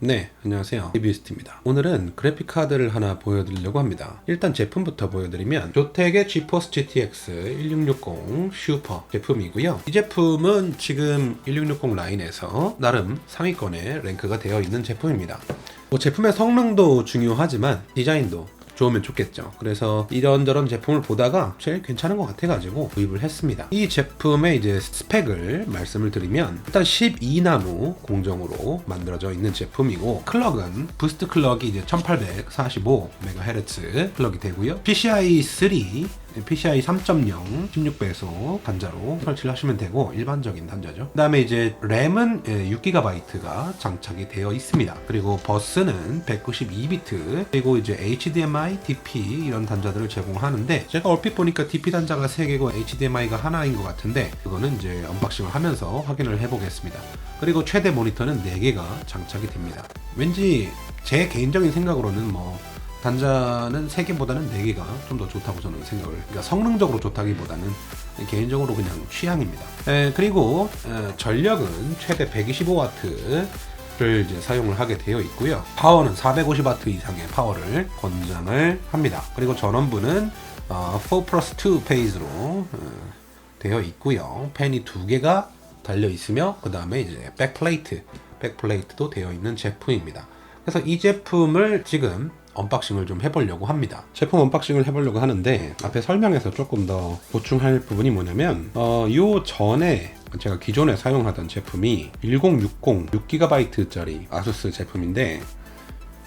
네, 안녕하세요. 리뷰스트입니다. 오늘은 그래픽카드를 하나 보여드리려고 합니다. 일단 제품부터 보여드리면 조텍의 GeForce GTX 1660 슈퍼 제품이고요. 이 제품은 지금 1660 라인에서 나름 상위권에 랭크가 되어 있는 제품입니다. 뭐 제품의 성능도 중요하지만 디자인도 좋으면 좋겠죠. 그래서 이런저런 제품을 보다가 제일 괜찮은 것 같아가지고 구입을 했습니다. 이 제품의 이제 스펙을 말씀을 드리면 일단 12나무 공정으로 만들어져 있는 제품이고 클럭은 부스트 클럭이 이제 1845MHz 클럭이 되고요. PCI 3 PCI 3.0 16배속 단자로 설치를 하시면 되고 일반적인 단자죠. 그 다음에 이제 램은 6GB가 장착이 되어 있습니다. 그리고 버스는 192비트 그리고 이제 HDMI, DP 이런 단자들을 제공하는데 제가 얼핏 보니까 DP 단자가 3개고 HDMI가 하나인 것 같은데 그거는 이제 언박싱을 하면서 확인을 해보겠습니다. 그리고 최대 모니터는 4개가 장착이 됩니다. 왠지 제 개인적인 생각으로는 뭐 단자는 3개보다는 4개가 좀 더 좋다고 저는 생각을 그러니까 성능적으로 좋다기보다는 개인적으로 그냥 취향입니다. 에, 그리고 에, 전력은 최대 125W를 이제 사용을 하게 되어 있고요. 파워는 450W 이상의 파워를 권장을 합니다. 그리고 전원부는 어, 4 플러스 2 페이지로 어, 되어 있고요. 팬이 두 개가 달려 있으며 그 다음에 이제 백플레이트 백플레이트도 되어 있는 제품입니다. 그래서 이 제품을 지금 언박싱을 좀 해보려고 합니다. 제품 언박싱을 해보려고 하는데 앞에 설명에서 조금 더 보충할 부분이 뭐냐면 어, 요 전에 제가 기존에 사용하던 제품이 1060 6GB짜리 아수스 제품인데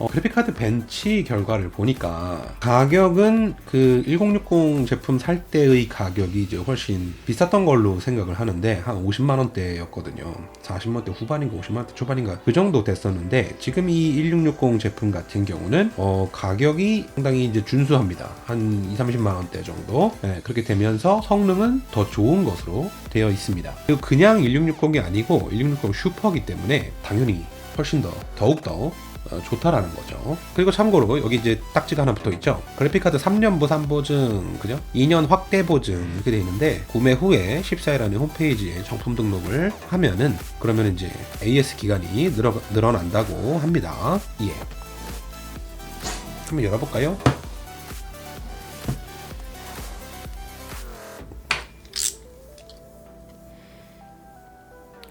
어, 그래픽카드 벤치 결과를 보니까 가격은 그 1060 제품 살 때의 가격이 이제 훨씬 비쌌던 걸로 생각을 하는데 한 50만 원대였거든요. 40만 원대 후반인가 50만 원대 초반인가 그 정도 됐었는데 지금 이 1660 제품 같은 경우는 어, 가격이 상당히 이제 준수합니다. 한 2, 30만 원대 정도. 네, 그렇게 되면서 성능은 더 좋은 것으로 되어 있습니다. 그냥 1660이 아니고 1660 슈퍼기 때문에 당연히 훨씬 더 더욱 더 어, 좋다라는 거죠. 그리고 참고로 여기 이제 딱지가 하나 붙어 있죠. 그래픽카드 3년 보상 보증, 그죠? 2년 확대 보증 이렇게 돼 있는데 구매 후에 14일안에 홈페이지에 정품 등록을 하면은 그러면 이제 AS 기간이 늘어, 늘어난다고 합니다. 예. 한번 열어볼까요?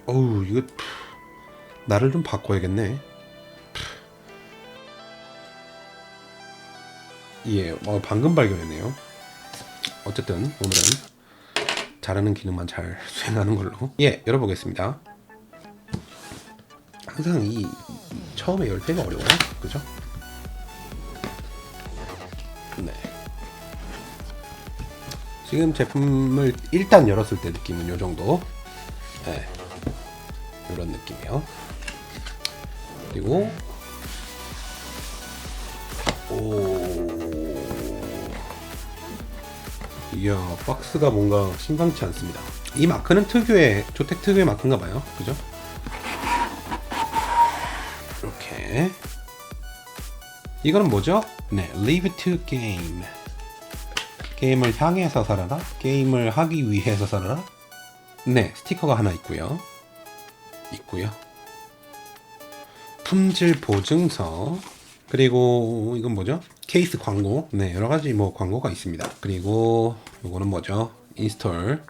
어우 이거 푸, 나를 좀 바꿔야겠네. 예, 어, 방금 발견했네요. 어쨌든 오늘은 잘하는 기능만 잘 수행하는 걸로. 예, 열어보겠습니다. 항상 이, 이 처음에 열 때가 어려워요, 그죠? 네. 지금 제품을 일단 열었을 때 느낌은 요 정도. 네. 이런 느낌이요. 그리고 이야, 박스가 뭔가 심상치 않습니다. 이 마크는 특유의, 조텍 특유의 마크인가 봐요. 그죠? 이렇게. 이거는 뭐죠? 네, Live to Game. 게임을 향해서 살아라? 게임을 하기 위해서 살아라? 네, 스티커가 하나 있고요. 있고요. 품질 보증서 그리고 이건 뭐죠? 케이스 광고. 네, 여러 가지 뭐 광고가 있습니다. 그리고 이거는 뭐죠? 인스톨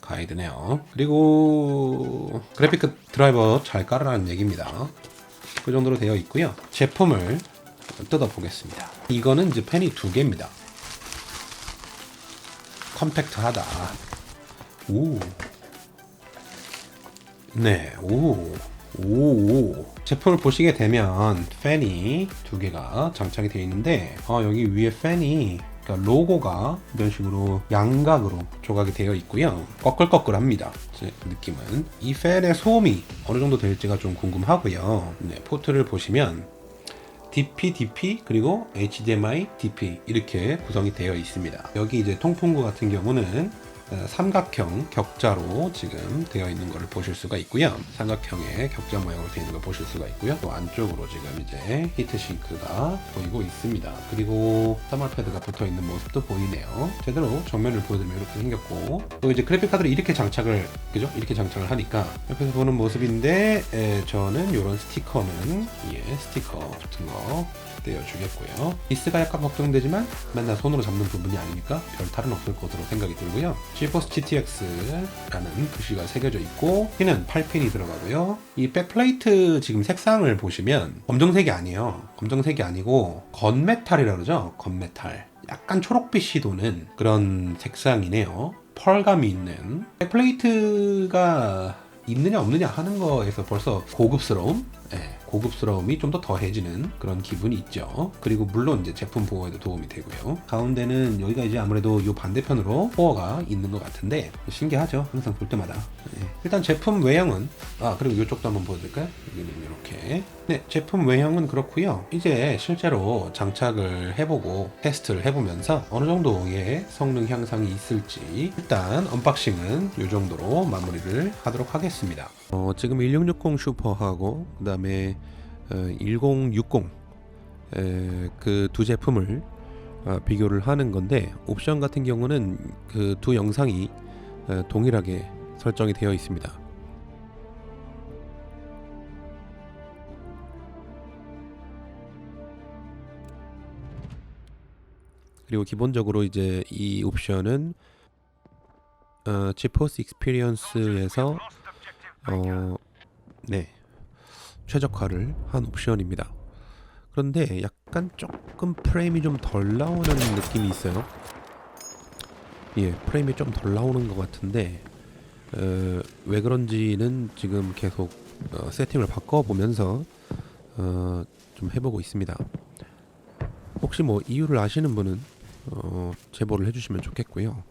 가이드네요. 그리고 그래픽 드라이버 잘 깔아라는 얘기입니다. 그 정도로 되어 있고요. 제품을 뜯어 보겠습니다. 이거는 이제 펜이 두 개입니다. 컴팩트하다. 오. 네, 오. 오, 제품을 보시게 되면 팬이 두 개가 장착이 되어 있는데 어, 여기 위에 팬이 그러니까 로고가 이런 식으로 양각으로 조각이 되어 있고요. 꺼끌꺼끌합니다. 제 느낌은 이 팬의 소음이 어느 정도 될지가 좀 궁금하고요. 네, 포트를 보시면 DP, DP 그리고 HDMI, DP 이렇게 구성이 되어 있습니다. 여기 이제 통풍구 같은 경우는 어, 삼각형 격자로 지금 되어 있는 것을 보실 수가 있고요. 삼각형의 격자 모양으로 되어 있는 걸 보실 수가 있고요. 또 안쪽으로 지금 이제 히트싱크가 보이고 있습니다. 그리고 사물 패드가 붙어 있는 모습도 보이네요. 제대로 정면을 보여드리면 이렇게 생겼고 또 이제 그래픽 카드를 이렇게 장착을 그죠? 이렇게 장착을 하니까 옆에서 보는 모습인데 에, 저는 이런 스티커는 예 스티커 같은 거 떼어주겠고요. 이스가 약간 걱정되지만 맨날 손으로 잡는 부분이 아니니까 별 탈은 없을 것으로 생각이 들고요. GeForce GTX라는 글씨가 새겨져 있고 피는 8핀이 들어가고요. 이 백플레이트 지금 색상을 보시면 검정색이 아니에요. 검정색이 아니고 건메탈이라 그러죠. 건메탈. 약간 초록빛이 도는 그런 색상이네요. 펄감이 있는 백플레이트가 있느냐 없느냐 하는 거에서 벌써 고급스러움, 예, 고급스러움이 좀 더 더해지는 그런 기분이 있죠. 그리고 물론 이제 제품 보호에도 도움이 되고요. 가운데는 여기가 이제 아무래도 이 반대편으로 코어가 있는 것 같은데 신기하죠. 항상 볼 때마다. 예. 일단 제품 외형은 아 그리고 이쪽도 한번 보여드릴까요? 여기는 이렇게. 네, 제품 외형은 그렇고요. 이제 실제로 장착을 해보고 테스트를 해보면서 어느 정도의 성능 향상이 있을지 일단 언박싱은 이 정도로 마무리를 하도록 하겠습니다. 어, 지금 1660 슈퍼하고 그 다음에 어, 1060 그 두 제품을 어, 비교를 하는 건데 옵션 같은 경우는 그 두 영상이 어, 동일하게 설정이 되어 있습니다. 그리고 기본적으로 이제 이 옵션은 어, 지포스 익스피리언스에서 어, 네 최적화를 한 옵션입니다. 그런데 약간 조금 프레임이 좀 덜 나오는 느낌이 있어요. 예, 프레임이 좀 덜 나오는 것 같은데 어, 왜 그런지는 지금 계속 어, 세팅을 바꿔보면서 어, 좀 해보고 있습니다. 혹시 뭐 이유를 아시는 분은 어, 제보를 해주시면 좋겠고요.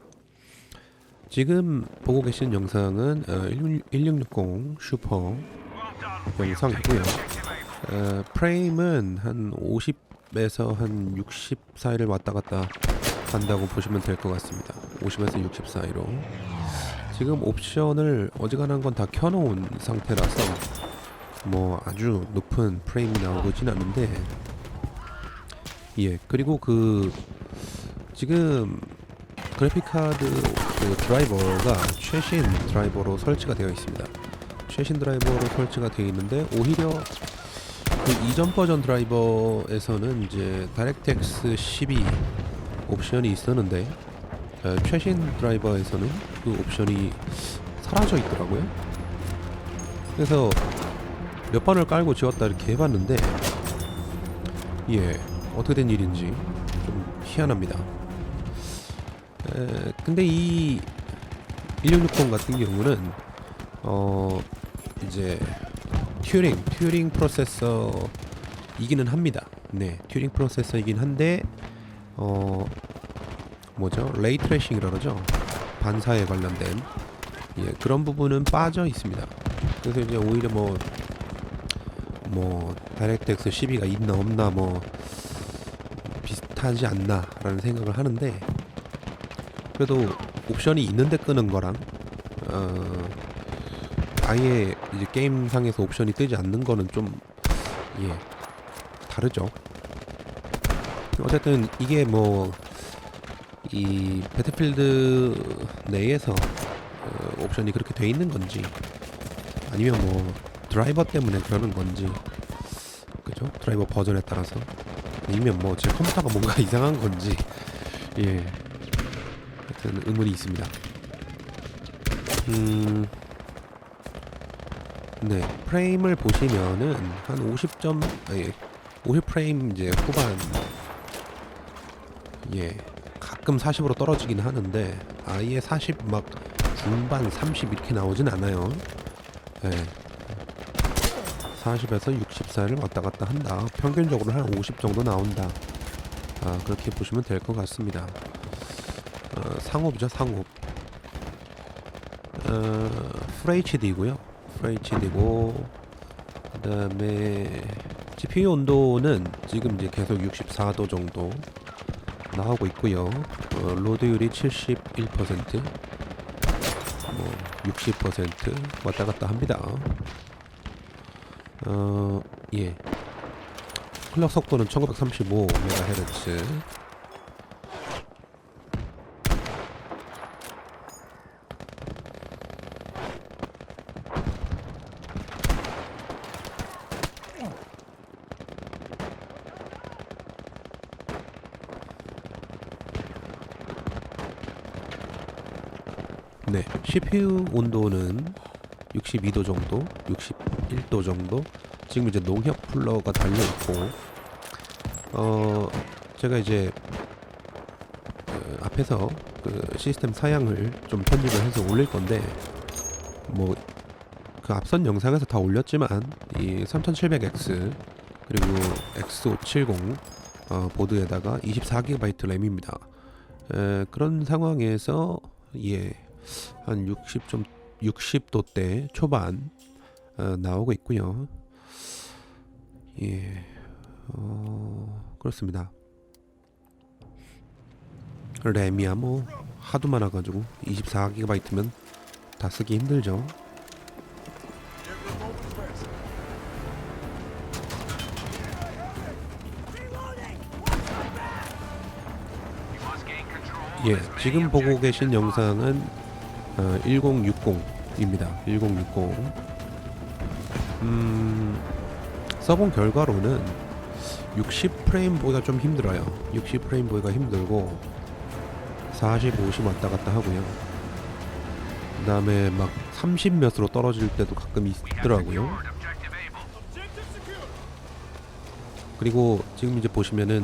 지금 보고 계신 영상은 어, 1660 슈퍼 영상이고요. 어, 프레임은 한 50에서 한 60 사이를 왔다 갔다 한다고 보시면 될 것 같습니다. 50에서 60 사이로. 지금 옵션을 어지간한 건 다 켜놓은 상태라서 뭐 아주 높은 프레임이 나오진 않는데 예 그리고 그 지금 그래픽 카드 그 드라이버가 최신 드라이버로 설치가 되어 있습니다. 최신 드라이버로 설치가 되어 있는데 오히려 그 이전 버전 드라이버에서는 이제 다이렉트X 12 옵션이 있었는데 어, 최신 드라이버에서는 그 옵션이 사라져 있더라고요. 그래서 몇 번을 깔고 지웠다 이렇게 해봤는데 예 어떻게 된 일인지 좀 희한합니다. 에, 근데 이 1660 같은 경우는 어 이제 튜링 튜링 프로세서이기는 합니다. 네, 튜링 프로세서이긴 한데 어 뭐죠? 레이 트레이싱이라 그러죠. 반사에 관련된 예, 그런 부분은 빠져 있습니다. 그래서 이제 오히려 뭐뭐 다이렉트X 12가 있나 없나 뭐 비슷하지 않나라는 생각을 하는데 그래도 옵션이 있는데 끄는 거랑 어 아예 이제 게임상에서 옵션이 뜨지 않는 거는 좀 예 다르죠. 어쨌든 이게 뭐 이 배틀필드 내에서 어, 옵션이 그렇게 돼 있는 건지 아니면 뭐 드라이버 때문에 그러는 건지 그죠? 드라이버 버전에 따라서 아니면 뭐 제 컴퓨터가 뭔가 이상한 건지 예 하여튼 의문이 있습니다. 음. 네, 프레임을 보시면은 한 50점, 아니, 50프레임 이제 후반, 예, 가끔 40으로 떨어지긴 하는데 아예 40 막 중반 30 이렇게 나오진 않아요. 예, 40에서 60 사이를 왔다 갔다 한다. 평균적으로 한 50 정도 나온다. 아, 그렇게 보시면 될 것 같습니다. 어, 상업이죠, 상업. 어, FHD고요. FHD고 그 다음에 GPU 온도는 지금 이제 계속 64도 정도 나오고 있고요. 어, 로드율이 71%, 60% 왔다 갔다 합니다. 어, 예. 클럭 속도는 1935MHz. 네, CPU 온도는 62도 정도, 61도 정도. 지금 이제 농협 쿨러가 달려 있고, 어, 제가 이제 그 앞에서 그 시스템 사양을 좀 편집을 해서 올릴 건데, 뭐 그 앞선 영상에서 다 올렸지만 이 3700X 그리고 X570 어, 보드에다가 24GB 램입니다. 에, 그런 상황에서 예. 한 60 좀 60도대 초반 어, 나오고 있고요. 예, 어, 그렇습니다. 램이야 뭐 하도 많아가지고 24GB면 다 쓰기 힘들죠. 예, 지금 보고 계신 영상은 어, 1060입니다. 1060. 음, 써본 결과로는 60 프레임 보기가 좀 힘들어요. 60 프레임 보기가 힘들고 40, 50 왔다 갔다 하고요. 그 다음에 막 30 몇으로 떨어질 때도 가끔 있더라고요. 그리고 지금 이제 보시면은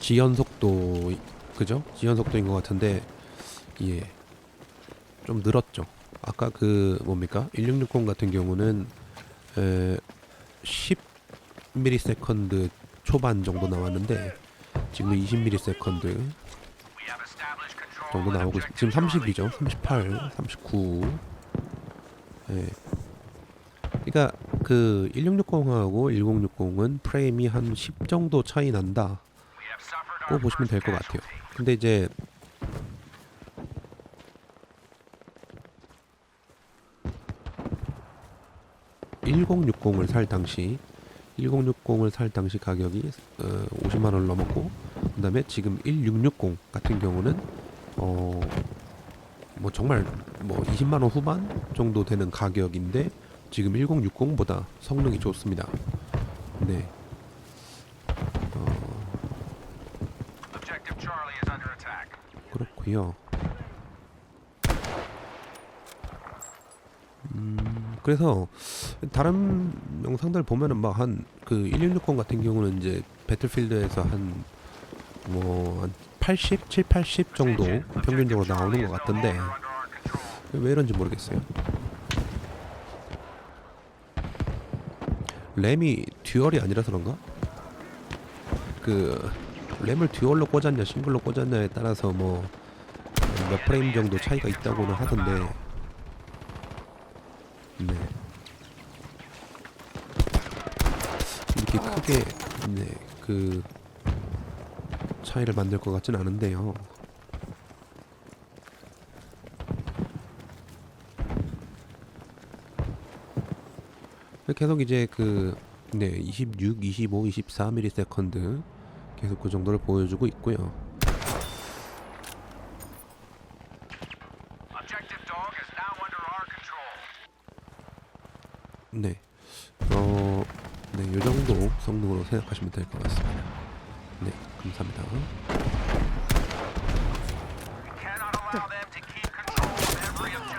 지연 속도 그죠? 지연 속도인 것 같은데 예. 좀 늘었죠. 아까 그 뭡니까? 1660 같은 경우는 에, 10 ms 초반 정도 나왔는데 지금 20 ms 정도 나오고 있, 지금 30이죠. 38, 39. 예. 그러니까 그 1660하고 1060은 프레임이 한 10 정도 차이 난다 고 보시면 될 것 같아요. 근데 이제 (1060을) 살 당시 (1060을) 살 당시 가격이 어, (50만 원을) 넘었고 그 다음에 지금 (1660) 같은 경우는 어 뭐 정말 뭐 (20만 원) 후반 정도 되는 가격인데 지금 (1060보다) 성능이 좋습니다 네 어. 그렇고요. 그래서 다른 영상들 보면은 막 한 그1660 같은 경우는 이제 배틀필드에서 한 뭐한 80, 7, 80 정도 평균적으로 나오는 것 같던데. 왜 이런지 모르겠어요. 램이 듀얼이 아니라서 그런가? 그 램을 듀얼로 꽂았냐 싱글로 꽂았냐에 따라서 뭐 몇 프레임 정도 차이가 있다고는 하던데 네 이렇게 크게 네 그 차이를 만들 것 같진 않은데요. 계속 이제 그 네, 26, 25, 24 ms 계속 그 정도를 보여주고 있고요. 생각하시면 될 것 같습니다. 네, 감사합니다.